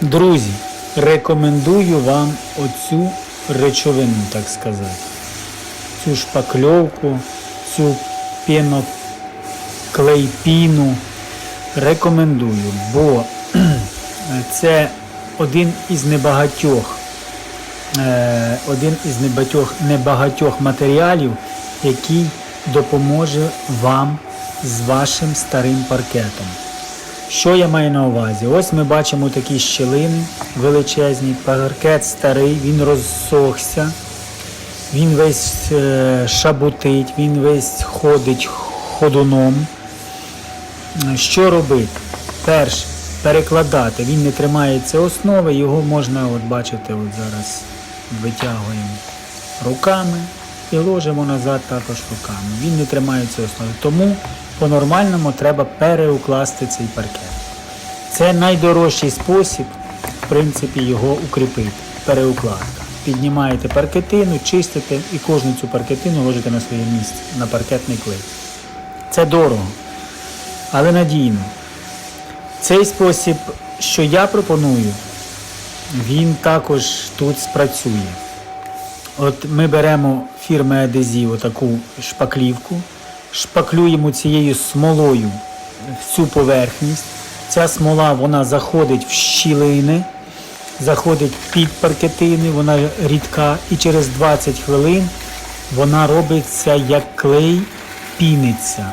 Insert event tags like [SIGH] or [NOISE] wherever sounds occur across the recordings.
Друзі, рекомендую вам оцю речовину, так сказати. Цю шпакльовку, цю піноклейпіну. Рекомендую, бо [CLEARS THROAT] це один із небагатьох, е, один із небагатьох, небагатьох матеріалів, який допоможе вам з вашим старим паркетом. Що я маю на увазі? Ось ми бачимо такі щілини величезні, паркет старий, він розсохся, він весь е, шабутить, він весь ходить ходуном. Що робити? Перше, перекладати. Він не тримається основи, його можна, от бачите, от зараз витягуємо руками і ложимо назад також руками. Він не тримається основи. Тому по-нормальному треба переукласти цей паркет. Це найдорожчий спосіб, в принципі, його укріпити. Переукладка. Піднімаєте паркетину, чистите і кожну цю паркетину ложите на своє місце, на паркетний клей. Це дорого, але надійно. Цей спосіб, що я пропоную, він також тут спрацює. От ми беремо фірми Адезів таку шпаклівку, шпаклюємо цією смолою всю поверхність. Ця смола вона заходить в щілини, заходить під паркетини, вона рідка, і через 20 хвилин вона робиться як клей, піниться,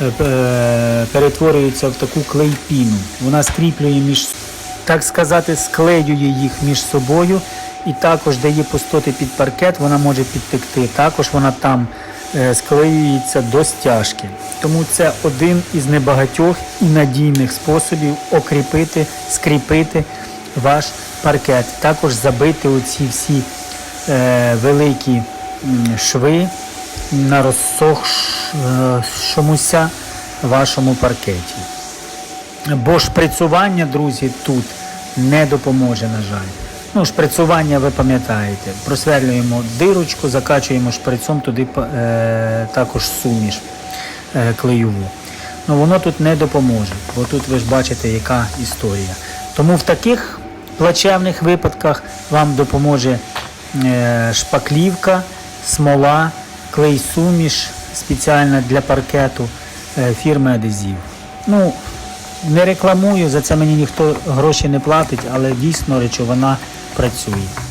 е, е, перетворюється в таку клейпіну. Вона скріплює між, так сказати, склеює їх між собою і також дає пустоти під паркет, вона може підтекти. Також вона там склеюється до стяжки. Тому це один із небагатьох і надійних способів окріпити, скріпити ваш паркет. Також забити оці всі е, великі шви на розсохшомуся вашому паркеті. Бо шприцування, друзі, тут не допоможе, на жаль. Ну, шприцування ви пам'ятаєте. Просверлюємо дирочку, закачуємо шприцом туди е, також суміш е, клеєву. Ну воно тут не допоможе, бо тут ви ж бачите, яка історія. Тому в таких плачевних випадках вам допоможе е, шпаклівка, смола, клей-суміш спеціальна для паркету е, фірми Адезів. Ну, не рекламую, за це мені ніхто гроші не платить, але дійсно речовина працює.